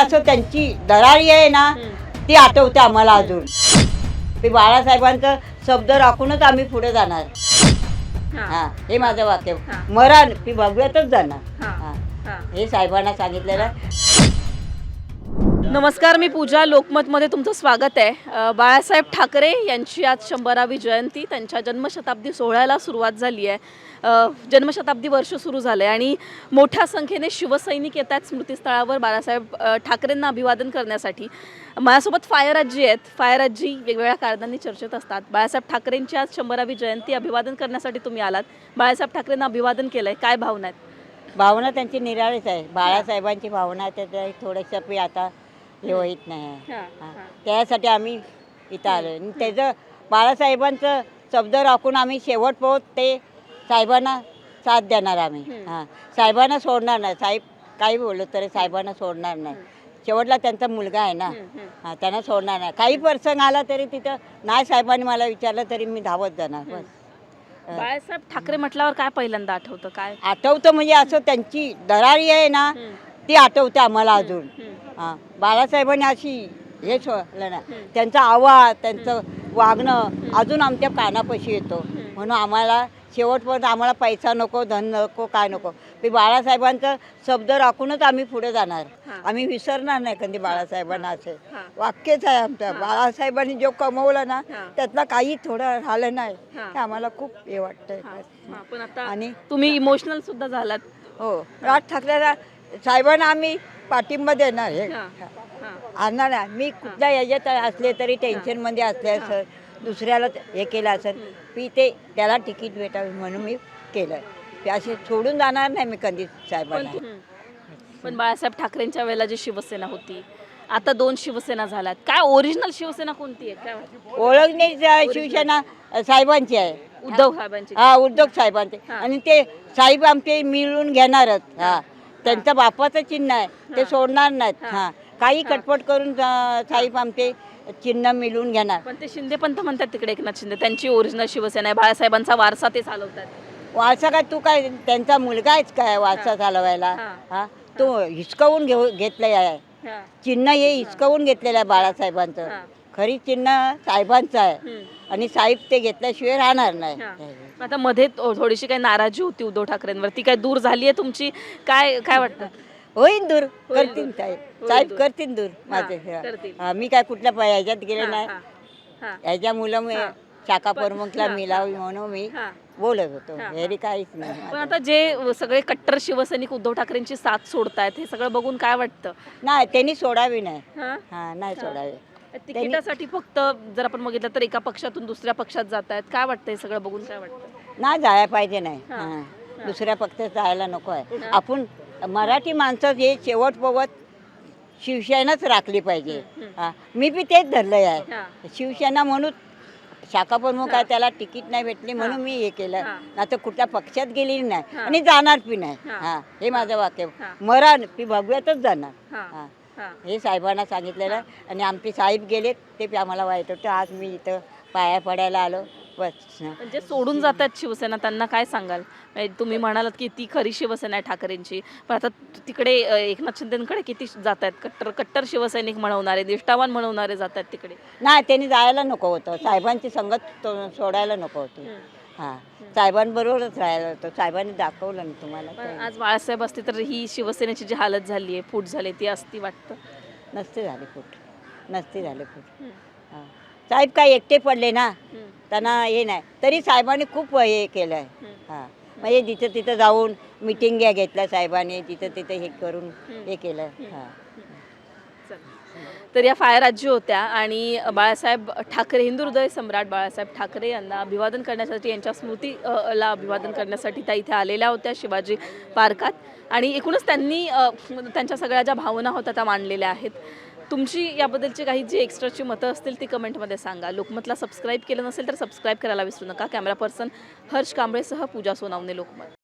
असं त्यांची दरारी आहे ना ती आठवते आम्हाला अजून. ते बाळासाहेबांचा शब्द राखूनच आम्ही पुढे जाणार. हा. हे माझं वाक्य. मरण ती भगव्यातच जाणार. हा. हे. साहेबांना सांगितलेलं नमस्कार मी पूजा लोकमतमध्ये तुमचं स्वागत आहे. बाळासाहेब ठाकरे यांची आज शंभरावी जयंती. त्यांच्या जन्मशताब्दी सोहळ्याला सुरुवात झाली आहे. जन्मशताब्दी वर्ष सुरू झालं आहे आणि मोठ्या संख्येने शिवसैनिक येत आहेत स्मृतीस्थळावर बाळासाहेब ठाकरेंना अभिवादन करण्यासाठी. माझ्यासोबत फायर आजी आहेत. फायर आजी वेगवेगळ्या कारणांनी चर्चेत असतात. बाळासाहेब ठाकरेंची आज शंभरावी जयंती. अभिवादन करण्यासाठी तुम्ही आलात. बाळासाहेब ठाकरेंना अभिवादन केलं आहे काय भावना आहेत? भावना त्यांची निराळीच आहे. बाळासाहेबांची भावना त्या थोडंसं आता हे होत नाही आहे. हा, हा. हा. त्यासाठी आम्ही इथं आलो आणि त्याचं बाळासाहेबांचं शब्द राखून आम्ही शेवट पोहोच ते साहेबांना साथ देणार आम्ही हम्म. हां साहेबांना सोडणार नाही साहेब काही बोललो तरी साहेबांना सोडणार नाही शेवटला त्यांचा मुलगा आहे ना हम्म, हम्म. हां त्यांना सोडणार नाही काही प्रसंग आला तरी तिथं नाही साहेबांनी मला विचारलं तरी मी धावत जाणार बस हा. बाळासाहेब ठाकरे म्हटल्यावर काय पहिल्यांदा आठवतं काय आठवतं म्हणजे असं त्यांची दरारी आहे ना हम्म. ती आठवते आम्हाला अजून हम्म. हां बाळासाहेबांनी अशी हे सोडलं ना त्यांचा आवाज त्यांचं वागणं अजून आमच्या कानापाशी येतो. म्हणून आम्हाला शेवटपर्यंत आम्हाला पैसा नको धन नको काय नको. ते बाळासाहेबांचा शब्द राखूनच आम्ही पुढे जाणार. आम्ही विसरणार नाही कधी बाळासाहेबांना असे. वाक्यच आहे आमचं. बाळासाहेबांनी जो कमवलं ना. त्यातलं काही थोडं राहिलं नाही. ते आम्हाला खूप हे वाटतंय. आणि तुम्ही इमोशनल सुद्धा झालात. हो. राज ठाकरेला साहेबांना आम्ही पाठिंबा देणार हे. आणणार आहे. मी कुठल्या याच्यात असले तरी टेन्शनमध्ये असले असं दुसऱ्याला हे केलं असेल मी ते त्याला तिकीट भेटावे म्हणून मी केलं. ते असे सोडून जाणार नाही मी कधी साहेबांना. पण बाळासाहेब ठाकरेंच्या वेळेला जी शिवसेना होती आता दोन शिवसेना झाल्यात. काय ओरिजिनल शिवसेना कोणती आहे? काय वाटतं? ओळखणे शिवसेना साहेबांची आहे. उद्धव साहेबांची. हा उद्योग साहेबांचे. आणि ते साहेब आमचे मिळून घेणारच. हा. त्यांचं बापाचं चिन्ह आहे. ते सोडणार नाहीत. हा. काही कटपट करून अं, साहेब आमचे चिन्ह मिळून घेणार. पण ते शिंदे पंत म्हणतात तिकडे एकनाथ शिंदे. त्यांची ओरिजिनल शिवसेना आहे. बाळासाहेबांचा वारसा ते चालवतात. वारसा काय? तू काय? त्यांचा मुलगा आहेच काय वारसा चालवायला? हा. हा? तो हिसकावून घेऊ घेतलेला आहे. चिन्ह हे हिसकावून घेतलेलं आहे बाळासाहेबांचं. हा. खरी चिन्ह साहेबांचं आहे. आणि साहेब ते घेतल्याशिवाय राहणार नाही. आता मध्ये थोडीशी काही नाराजी होती उद्धव ठाकरेंवर. ती काय दूर झाली आहे तुमची? काय काय वाटतं? होईन दूर. करतील. साहेब. साहेब. करतील दूर माझे. मी काय कुठल्या ह्याच्यात गेले नाही. हा, हा. ह्याच्या मुलं मी हा. शाखा पण- प्रमुखला मिळावी म्हणून मी. बोलत होतो. हेरी काहीच पण नाही आता जे सगळे कट्टर शिवसैनिक उद्धव ठाकरेंची साथ सोडतायत हे सगळं बघून काय वाटतं? नाही त्यांनी सोडावी नाही? हा? नाही सोडावी. तिकिटासाठी फक्त जर आपण बघितलं तर एका पक्षातून दुसऱ्या पक्षात जात आहेत काय वाटतं हे सगळं बघून? काय वाटतं नाही जायला पाहिजे नाही. हा. दुसऱ्या पक्षात जायला नको आहे. आपण मराठी माणसं हे शेवट पवत शिवसेनाच राखली पाहिजे. हा. मी बी तेच धरलंय हा. आहे शिवसेना म्हणून शाखा प्रमुख आहे त्याला तिकीट नाही भेटली म्हणून मी हे केलं. हा. नाही तर कुठल्या पक्षात गेली नाही. हा. आणि जाणार बी नाही. हा. हा. हे माझं वाक्य. हा. मरण ती भगव्यातच जाणार. हा. हा. हा. साहेबांना सांगितलेलं. आणि आमचे साहेब गेलेत ते आम्हाला वाईट होतं आज मी इथं पाया पडायला आलो. बस. म्हणजे सोडून जात आहेत शिवसेना त्यांना काय सांगाल? म्हणजे तुम्ही म्हणालात की ती खरी शिवसेना आहे ठाकरेंची. पण आता तिकडे एकनाथ शिंदेकडे किती जात आहेत कट्टर कट्टर शिवसैनिक म्हणवणारे निष्ठावान म्हणवणारे जात आहेत तिकडे. नाही त्यांनी जायला नको होतं. साहेबांची संगत सोडायला नको होती. हां. साहेबांबरोबरच राहायला होतं. साहेबांनी दाखवलं ना तुम्हाला पण. आज बाळासाहेब असते तर ही शिवसेनेची जी हालत झाली आहे फूट झाली ती असती वाटतं? नसते झाले फूट. नसते झाले फूट. हां. साहेब काय एकटे पडले ना त्यांना हे नाही. तरी साहेबांनी खूप हे केलं आहे हां. म्हणजे जिथं तिथं जाऊन मिटिंग घ्या घेतल्या साहेबांनी तिथं तिथं हे करून हे केलं हां. तर या फायर आजी होत्या आणि बाळासाहेब ठाकरे हिंदू हृदय सम्राट बाळासाहेब ठाकरे यांना अभिवादन करण्यासाठी यांच्या स्मृती ला अभिवादन करण्यासाठी त्या इथे आलेल्या होत्या शिवाजी पार्कात. आणि एकूणच त्यांनी त्यांच्या सगळ्या ज्या भावना होत्या त्या मांडलेल्या आहेत. तुमची याबद्दलची काही जी एक्स्ट्राची मतं असतील ती कमेंटमध्ये सांगा. लोकमतला सबस्क्राईब केलं नसेल तर सबस्क्राईब करायला विसरू नका. कॅमेरा पर्सन हर्ष कांबळेसह पूजा सोनावणे लोकमत.